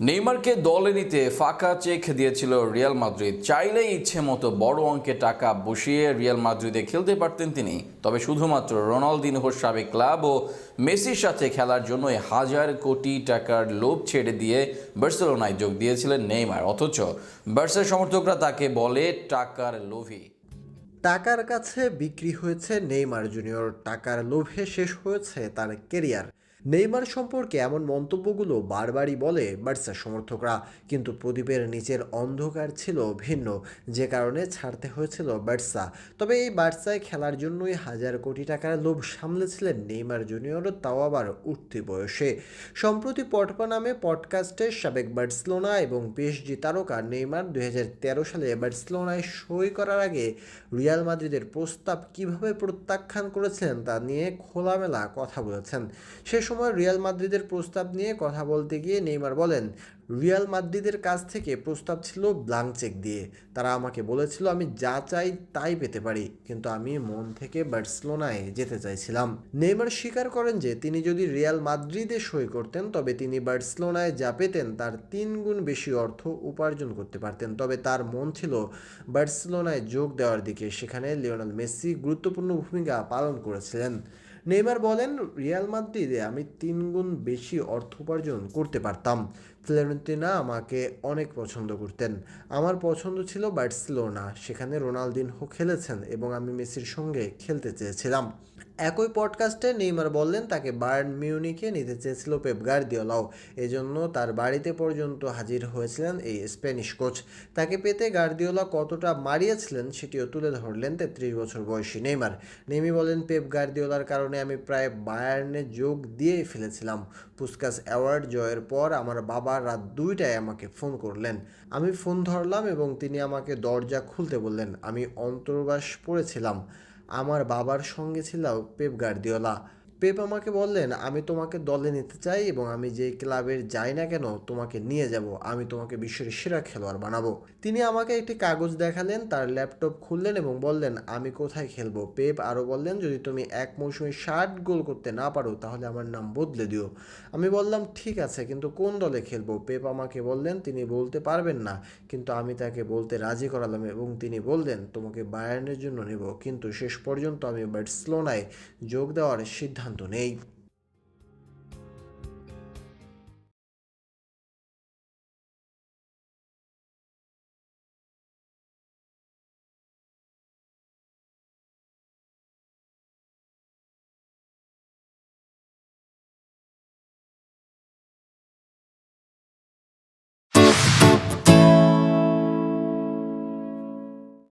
নেইমারকে দলে নিতে ফাঁকা চেক দিয়েছিল রিয়াল মাদ্রিদ। চাইলেই ইচ্ছে মতো বড় অঙ্কে টাকা বসিয়ে রিয়াল মাদ্রিদে খেলতে পারতেন তিনি। তবে শুধুমাত্র রোনালদিনহোর সাবেক ক্লাব ও মেসির সাথে খেলার জন্য হাজার কোটি টাকার লোভ ছেড়ে দিয়ে বার্সেলোনায় যোগ দিয়েছিলেন নেইমার। অথচ বার্সার সমর্থকরা তাকে বলে টাকার লোভী। টাকার কাছে বিক্রি হয়েছে নেইমার জুনিয়র। টাকার লোভে শেষ হয়েছে তার কেরিয়ার নেইমার সম্পর্কে এমন মন্তব্যগুলো বারবারই বলে বার্সার সমর্থকরা। কিন্তু প্রদীপের নিচের অন্ধকার ছিল ভিন্ন, যে কারণে ছাড়তে হয়েছিল বার্সা। তবে এই বার্সায় খেলার জন্যই হাজার কোটি টাকার লোভ সামলেছিলেন নেইমার জুনিয়র তাও আবার উঠতি বয়সে। সম্প্রতি পটপা নামে পডকাস্টে সাবেক বার্সেলোনা এবং পিএসজি তারকা নেইমার দুই হাজার তেরো সালে বার্সেলোনায় সই করার আগে রিয়াল মাদ্রিদের প্রস্তাব কীভাবে প্রত্যাখ্যান করেছিলেন তা নিয়ে খোলামেলা কথা বলেছেন। সে সময় রিয়াল মাদ্রিদের প্রস্তাব নিয়ে কথা বলতে গিয়ে নেইমার বলেন, রিয়াল মাদ্রিদের কাছ থেকে প্রস্তাব ছিল ব্লাঙ্ক চেক দিয়ে। তারা আমাকে বলেছিল আমি যা চাই তাই পেতে পারি, কিন্তু আমি মন থেকে বার্সেলোনায় যেতে চাইছিলাম। নেইমার স্বীকার করেন যে তিনি যদি রিয়াল মাদ্রিদে সই করতেন, তবে তিনি বার্সেলোনায় যা পেতেন তার তিন গুণ বেশি অর্থ উপার্জন করতে পারতেন। তবে তার মন ছিল বার্সেলোনায় যোগ দেওয়ার দিকে, সেখানে লিওনাল মেসি গুরুত্বপূর্ণ ভূমিকা পালন করেছিলেন। নেইমার বলেন, রিয়াল মাদ্রিদে আমি তিন গুণ বেশি অর্থ উপার্জন করতে পারতাম। ফ্লোরেন্তিনা আমাকে অনেক পছন্দ করতেন। আমার পছন্দ ছিল বার্সেলোনা। সেখানে রোনালদিনহো খেলেছেন এবং আমি মেসির সঙ্গে খেলতে চেয়েছিলাম। একই পডকাস্টে নেইমার বললেন, তাকে বায়ার্ন মিউনিকে নিতে চেয়েছিল পেপ গার্দিওলাও। এজন্য তার বাড়িতে পর্যন্ত হাজির হয়েছিলেন এই স্প্যানিশ কোচ। তাকে পেতে গার্দিওলা কতটা মারিয়েছিলেন সেটিও তুলে ধরলেন তেত্রিশ বছর বয়সী নেইমার। নেমি বলেন, পেপ গার্দিওলার কারণে আমি প্রায় বায়ার্নে যোগ দিয়েই ফেলেছিলাম। পুস্কাস অ্যাওয়ার্ড জয়ের পর আমার বাবা রাত দুইটায় আমাকে ফোন করলেন। আমি ফোন ধরলাম এবং তিনি আমাকে দরজা খুলতে বললেন। আমি অন্তর্বাস পড়েছিলাম। আমার বাবার সঙ্গে ছিল পেপ গার্দিওলা পেপ আমাকে বললেন, আমি তোমাকে দলে নিতে চাই এবং আমি যেই ক্লাবের যাই না কেন, তোমাকে নিয়ে যাব। আমি তোমাকে বিশ্বের সেরা খেলোয়াড় বানাবো। তিনি আমাকে একটি কাগজ দেখালেন, তার ল্যাপটপ খুললেন এবং বললেন, আমি কোথায় খেলব? পেপ আরও বললেন, যদি তুমি এক মৌসুমে ষাট গোল করতে না পারো, তাহলে আমার নাম বদলে দিও। আমি বললাম, ঠিক আছে, কিন্তু কোন দলে খেলব? পেপ আমাকে বললেন, তিনি বলতে পারবেন না, কিন্তু আমি তাকে বলতে রাজি করালাম এবং তিনি বললেন, তোমাকে বায়ার্নের জন্য নেব। কিন্তু শেষ পর্যন্ত আমি বার্সেলোনায় যোগ দেওয়ার সিদ্ধান্ত Antonei